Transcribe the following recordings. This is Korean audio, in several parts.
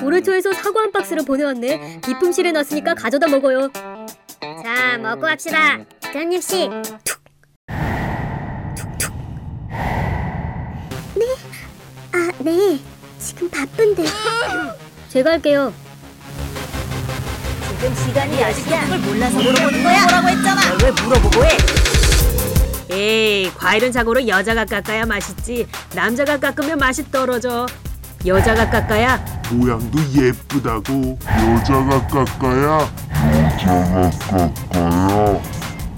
도래초에서 사과 한 박스를 보내왔네. 비품실에 놨으니까 가져다 먹어요. 자, 먹고 합시다. 전입 씨. 아, 네. 지금 바쁜데. 제가 할게요. 지금 시간이 아직이야. 그걸 몰라서 물어보는 거야. 뭐라고 했잖아. 왜 물어보고 해? 에이, 과일은 자고로 여자가 깎아야 맛있지. 남자가 깎으면 맛이 떨어져. 여자가 깎아야 모양도 예쁘다고 여자가 깎아야 여자가 깎아야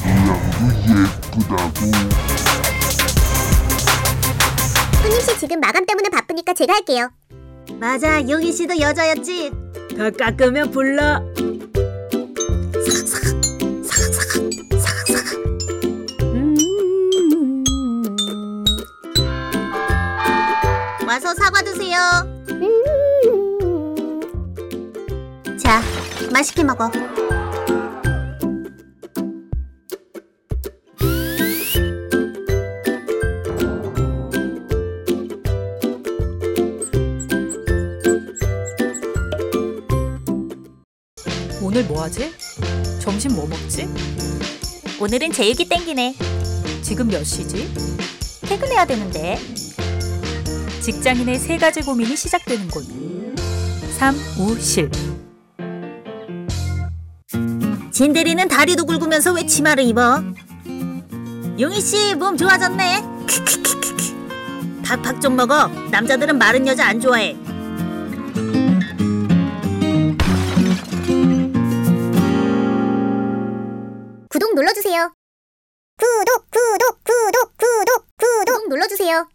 모양도 예쁘다고 훈이 씨 지금 마감 때문에 바쁘니까 제가 할게요. 맞아. 용희 씨도 여자였지. 더 깎으면 불러. 와서 사과 드세요. 자, 맛있게 먹어. 오늘 뭐 하지? 점심 뭐 먹지? 오늘은 제육이 땡기네. 지금 몇 시지? 퇴근해야 되는데. 직장인의 세 가지 고민이 시작되는 곳. 사무실. 진대리는 다리도 굵으면서 왜 치마를 입어? 용희 씨 몸 좋아졌네. 닭팍 좀 먹어. 남자들은 마른 여자 안 좋아해. 구독 눌러주세요. 구독, 구독, 구독, 구독, 구독, 구독 눌러주세요.